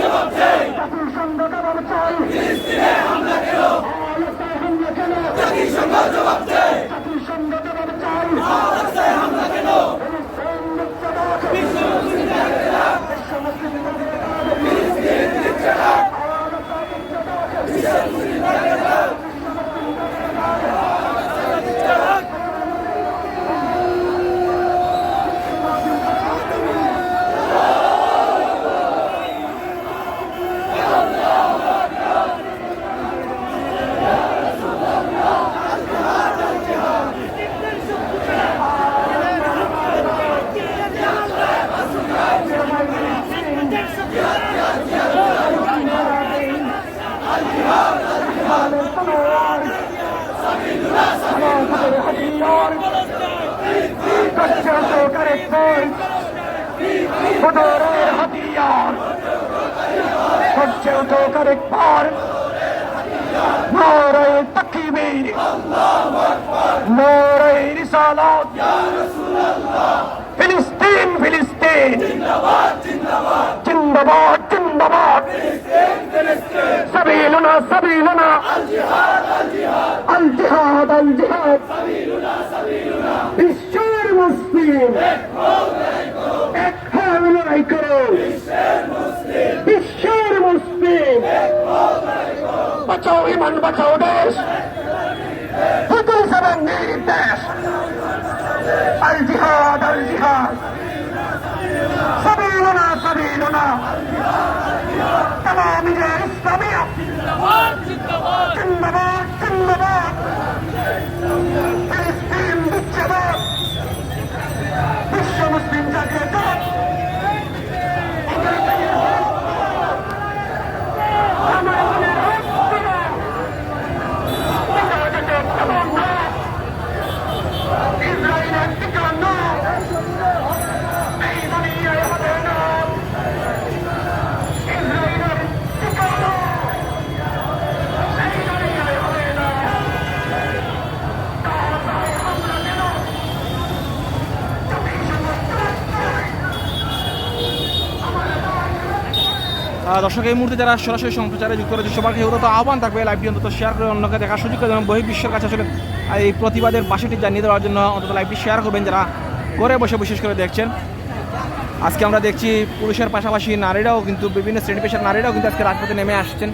জবাব চাই হুদুরের হাতিয়ার হচ্ছে উঠোকার একবার নারায় তকবীর নারায় রিসালাত ফিলিস্তিন ফিলিস্তিন জিন্দাবাদ জিন্দাবাদ সাবিলুনা সাবিলুনা আল জিহাদ আল জিহাদ বিশ্বের মুসলিম এক হয়ে লড়াই করো বিশ্বের মুসলিম বাঁচাও ইমান বাঁচাও দেশ হুতুল সাবান নির্দেশ আল জিহাদ আল জিহাদ সাবিলুনা সাবিলুনা تمام দর্শক, এই মুহূর্তে যারা সরাসরি সম্প্রচারে যুক্ত রয়েছে সবার কাছে অন্তত আহ্বান থাকবে লাইভটি অন্তত শেয়ার করে অন্যকে দেখার সুযোগ করে বহি বিশ্বের কাছে আসলে এই প্রতিবাদের বাসাটি জানিয়ে দেওয়ার জন্য অন্তত লাইভটি শেয়ার করবেন যারা করে বসে বিশেষ করে দেখছেন। আজকে আমরা দেখছি পুরুষের পাশাপাশি নারীরাও কিন্তু বিভিন্ন শ্রেণি পেশার নারীরাও কিন্তু আজকে রাজপথে নেমে আসছেন।